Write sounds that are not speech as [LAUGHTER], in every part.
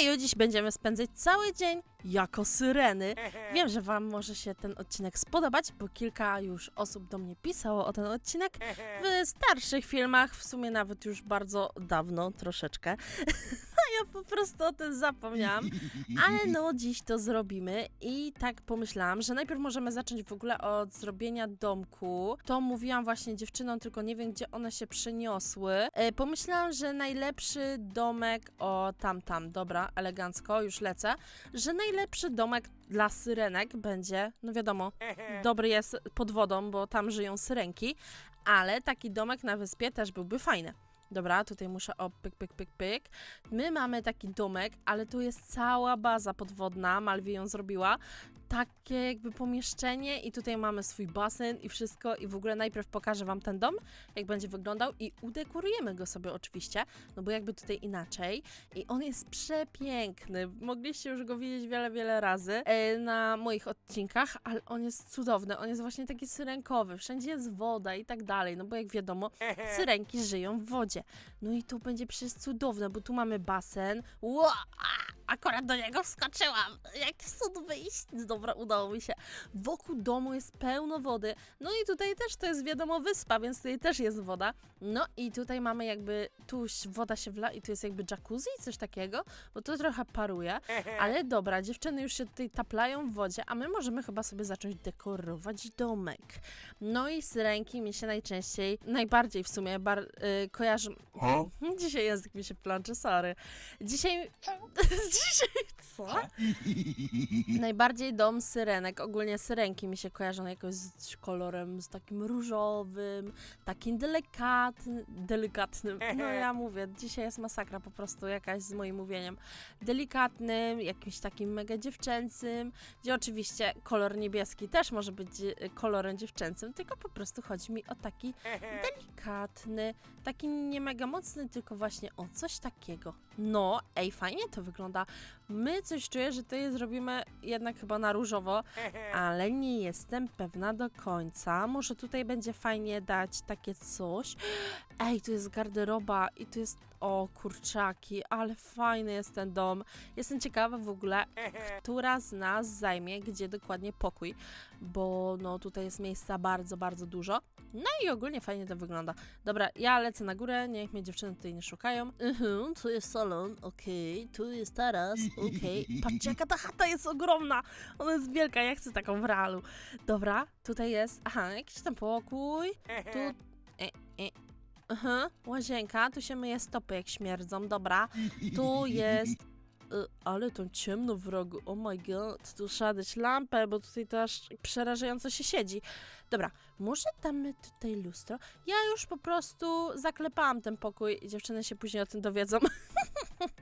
Hejo, dziś będziemy spędzać cały dzień jako syreny. [LAUGHS] Wiem, że wam może się ten odcinek spodobać, bo kilka już osób do mnie pisało o ten odcinek [LAUGHS] w starszych filmach, w sumie nawet już bardzo dawno, troszeczkę. [LAUGHS] Ja po prostu o tym zapomniałam. Ale no, dziś to zrobimy i tak pomyślałam, że najpierw możemy zacząć w ogóle od zrobienia domku. To mówiłam właśnie dziewczynom, tylko nie wiem, gdzie one się przeniosły. E, pomyślałam, że najlepszy domek, o tam, tam, dobra, elegancko, już lecę, że najlepszy domek dla syrenek będzie, no wiadomo, dobry jest pod wodą, bo tam żyją syrenki, ale taki domek na wyspie też byłby fajny. Dobra, tutaj muszę o pyk, pyk, pyk, pyk. My mamy taki domek, ale tu jest cała baza podwodna, Malwi ją zrobiła. Takie jakby pomieszczenie i tutaj mamy swój basen i wszystko i w ogóle najpierw pokażę wam ten dom, jak będzie wyglądał i udekorujemy go sobie oczywiście, no bo jakby tutaj inaczej i on jest przepiękny. Mogliście już go widzieć wiele, wiele razy e, na moich odcinkach, ale on jest cudowny, on jest właśnie taki syrenkowy, wszędzie jest woda i tak dalej, no bo jak wiadomo, [LAUGHS] syrenki żyją w wodzie. No i to będzie przecież cudowne, bo tu mamy basen. Akurat do niego wskoczyłam. Jak stąd wyjść? Dobra, udało mi się. Wokół domu jest pełno wody. No i tutaj też to jest wiadomo wyspa, więc tutaj też jest woda. No i tutaj mamy jakby, tu woda się wla i tu jest jakby jacuzzi, coś takiego, bo to trochę paruje. [LAUGHS] Ale dobra, dziewczyny już się tutaj taplają w wodzie, a my możemy chyba sobie zacząć dekorować domek. No i syrenki mi się najczęściej, najbardziej w sumie bar, y, kojarzą. [LAUGHS] Dzisiaj język mi się plącze, sorry. Dzisiaj. [LAUGHS] [LAUGHS] Co? [LAUGHS] Najbardziej dom syrenek, ogólnie syrenki mi się kojarzą jakoś z kolorem z takim różowym, takim delikatnym, delikatnym. No ja [LAUGHS] mówię, dzisiaj jest masakra po prostu jakaś z moim mówieniem. Delikatnym, jakimś takim mega dziewczęcym, gdzie oczywiście kolor niebieski też może być dzie- kolorem dziewczęcym, tylko po prostu chodzi mi o taki delikatny, taki nie mega mocny, tylko właśnie o coś takiego. No, ej, fajnie to wygląda. My coś czuję, że tutaj zrobimy jednak chyba na różowo, [LAUGHS] ale nie jestem pewna do końca. Może tutaj będzie fajnie dać takie coś. Ej, tu jest garderoba i tu jest. O, kurczaki, ale fajny jest ten dom. Jestem ciekawa w ogóle, [LAUGHS] która z nas zajmie gdzie dokładnie pokój, bo no tutaj jest miejsca bardzo, bardzo dużo. No i ogólnie fajnie to wygląda. Dobra, ja lecę na górę, niech mnie dziewczyny tutaj nie szukają. Mhm, tu jest salon, okej, tu jest taras, okej. Patrzcie, jaka ta chata jest ogromna! Ona jest wielka, ja chcę taką w realu. Dobra, tutaj jest, aha, jakiś tam pokój. Tu, e, e. Aha, łazienka, tu się myje stopy jak śmierdzą, dobra. Tu jest Y, Ale to ciemno w rogu, oh my god, tu trzeba dać lampę, bo tutaj to aż przerażająco się siedzi. Dobra, może damy tutaj lustro? Ja już po prostu zaklepałam ten pokój i dziewczyny się później o tym dowiedzą.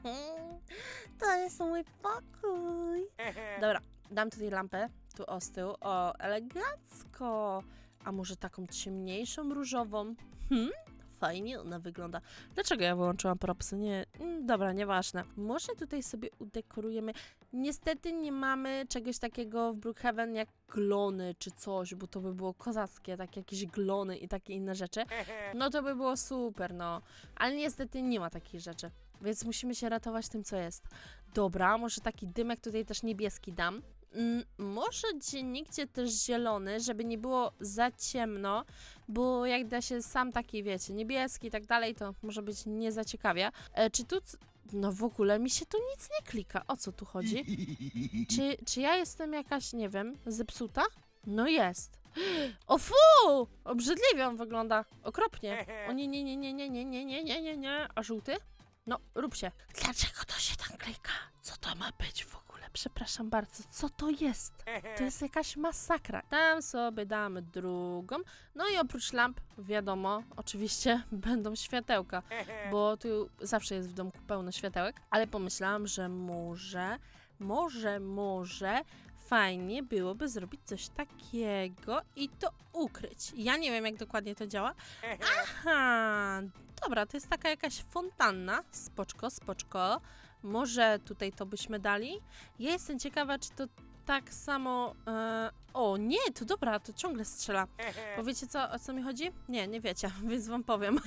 [LAUGHS] to jest mój pokój. [LAUGHS] Dobra, dam tutaj lampę, tu o z tyłu, o, elegancko. A może taką ciemniejszą, różową? Hmm? Fajnie ona wygląda. Dlaczego ja wyłączyłam propsy? Nie, mm, dobra, nieważne. Może tutaj sobie udekorujemy. Niestety nie mamy czegoś takiego w Brookhaven jak glony czy coś, bo to by było kozackie, tak jakieś glony i takie inne rzeczy. No to by było super, no. Ale niestety nie ma takich rzeczy. Więc musimy się ratować tym, co jest. Dobra, może taki dymek tutaj też niebieski dam. Mm, może gdzie nigdzie też zielony, żeby nie było za ciemno, bo jak da się sam taki, wiecie, niebieski i tak dalej, to może być nie za ciekawie. E, czy tu... No w ogóle mi się tu nic nie klika. O co tu chodzi? Czy, czy ja jestem jakaś, nie wiem, zepsuta? No jest. O fu! Obrzydliwie on wygląda. Okropnie. O nie, nie, nie, nie, nie, nie, nie, nie, nie, nie, nie. A żółty? No, rób się. Dlaczego to się tam klika? Co to ma być w ogóle? Przepraszam bardzo, co to jest? To jest jakaś masakra. Tam sobie damy drugą. No i oprócz lamp, wiadomo, oczywiście [LAUGHS] będą światełka, bo tu zawsze jest w domku pełno światełek, ale pomyślałam, że może, może, może fajnie byłoby zrobić coś takiego i to ukryć. Ja nie wiem, jak dokładnie to działa. [LAUGHS] Aha, dobra, to jest taka jakaś fontanna. Spoczko, spoczko. Może tutaj to byśmy dali? Ja jestem ciekawa, czy to tak samo... E... O, nie, to dobra, to ciągle strzela. Bo wiecie co, o co mi chodzi? Nie, nie wiecie, [LAUGHS] więc wam powiem. [LAUGHS]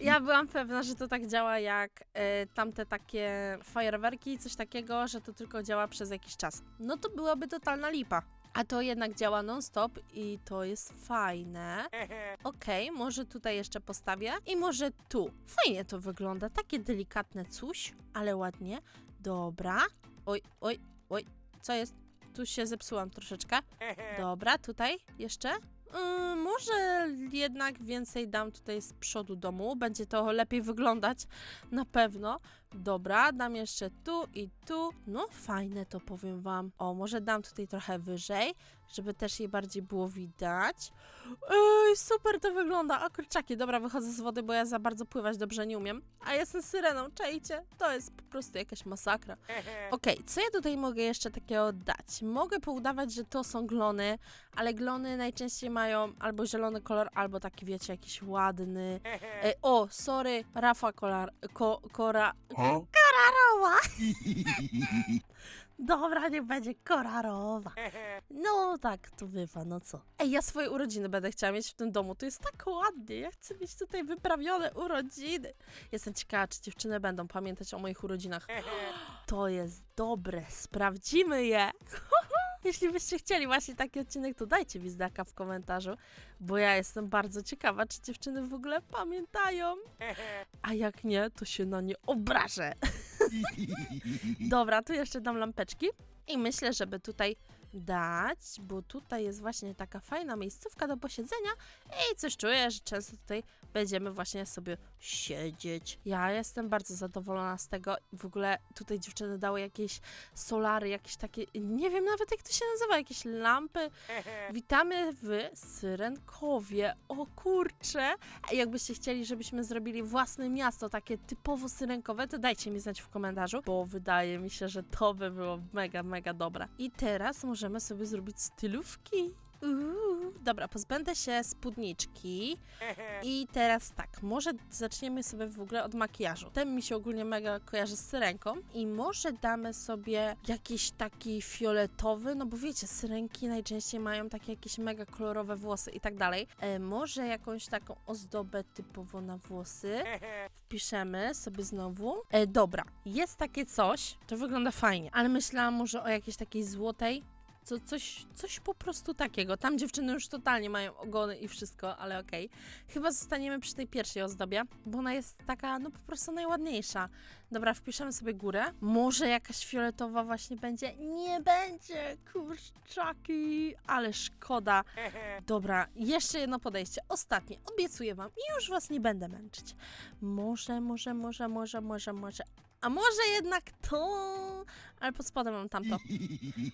Ja byłam pewna, że to tak działa jak e, tamte takie fajerwerki, coś takiego, że to tylko działa przez jakiś czas. No to byłaby totalna lipa. A to jednak działa non-stop i to jest fajne. [LAUGHS] Okej, może tutaj jeszcze postawię i może tu. Fajnie to wygląda, takie delikatne coś, ale ładnie. Dobra. Oj, oj, oj, co jest? Tu się zepsułam troszeczkę. [LAUGHS] Dobra, tutaj jeszcze? Yy, może jednak więcej dam tutaj z przodu domu. Będzie to lepiej wyglądać na pewno. Dobra, dam jeszcze tu i tu. No fajne to powiem wam. O, może dam tutaj trochę wyżej, żeby też je bardziej było widać. Ej, super to wygląda. O kurczaki, dobra, wychodzę z wody, bo ja za bardzo pływać dobrze nie umiem. A jestem syreną, czajcie? To jest po prostu jakaś masakra. [LAUGHS] Okej, co ja tutaj mogę jeszcze takiego dać? Mogę poudawać, że to są glony, ale glony najczęściej mają albo zielony kolor, albo taki, wiecie, jakiś ładny. [LAUGHS] E, o, sorry, Rafa kolar, ko, kora, Huh? kararowa. [LAUGHS] Dobra, nie będzie korarowa. No tak, to bywa, no co. Ej, ja swoje urodziny będę chciała mieć w tym domu, to jest tak ładnie, ja chcę mieć tutaj wyprawione urodziny. Jestem ciekawa, czy dziewczyny będą pamiętać o moich urodzinach. [GASPS] To jest dobre, sprawdzimy je. [LAUGHS] Jeśli byście chcieli właśnie taki odcinek, to dajcie mi znaka w komentarzu, bo ja jestem bardzo ciekawa, czy dziewczyny w ogóle pamiętają. [LAUGHS] A jak nie, to się na nie obrażę. [LAUGHS] Dobra, tu jeszcze dam lampeczki i myślę, żeby tutaj dać, bo tutaj jest właśnie taka fajna miejscówka do posiedzenia i coś czuję, że często tutaj będziemy właśnie sobie siedzieć. Ja jestem bardzo zadowolona z tego. W ogóle tutaj dziewczyny dały jakieś solary, jakieś takie, nie wiem nawet jak to się nazywa, jakieś lampy. [LAUGHS] Witamy w Syrenkowie. O kurcze! Jakbyście chcieli, żebyśmy zrobili własne miasto, takie typowo syrenkowe, to dajcie mi znać w komentarzu, bo wydaje mi się, że to by było mega, mega dobre. I teraz możemy sobie zrobić stylówki. Uuu. Dobra, pozbędę się spódniczki i teraz tak, może zaczniemy sobie w ogóle od makijażu. Ten mi się ogólnie mega kojarzy z syrenką i może damy sobie jakiś taki fioletowy, no bo wiecie, syrenki najczęściej mają takie jakieś mega kolorowe włosy i tak dalej. E, może jakąś taką ozdobę typowo na włosy. Wpiszemy sobie znowu. E, dobra, jest takie coś, to wygląda fajnie, ale myślałam może o jakiejś takiej złotej, co, coś, coś po prostu takiego. Tam dziewczyny już totalnie mają ogony i wszystko, ale okej. Chyba zostaniemy przy tej pierwszej ozdobie, bo ona jest taka, no po prostu najładniejsza. Dobra, wpiszemy sobie górę. Może jakaś fioletowa właśnie będzie? Nie będzie, kurczaki, ale szkoda. [LAUGHS] Dobra, jeszcze jedno podejście, ostatnie, obiecuję wam i już was nie będę męczyć. Może, może, może, może, może, może, a może jednak to, ale pod spodem mam tamto.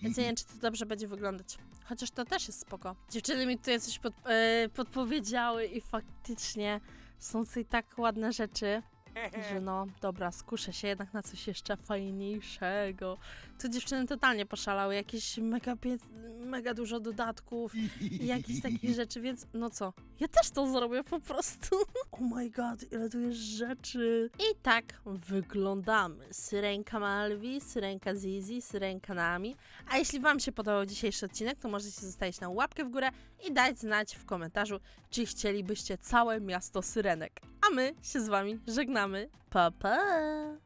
Więc nie wiem, czy to dobrze będzie wyglądać. Chociaż to też jest spoko. Dziewczyny mi tutaj coś pod, e, podpowiedziały i faktycznie są tutaj tak ładne rzeczy, że no, dobra, skuszę się jednak na coś jeszcze fajniejszego. Tu dziewczyny totalnie poszalały, jakieś mega, mega dużo dodatków i jakichś takich [LAUGHS] rzeczy, więc no co, ja też to zrobię po prostu. Oh my god, ile tu jest rzeczy. I tak wyglądamy. Syrenka Malwi, syrenka Zizi, syrenka Nami. A jeśli wam się podobał dzisiejszy odcinek, to możecie zostawić na łapkę w górę i dać znać w komentarzu, czy chcielibyście całe miasto syrenek. A my się z wami żegnamy. Pa, pa!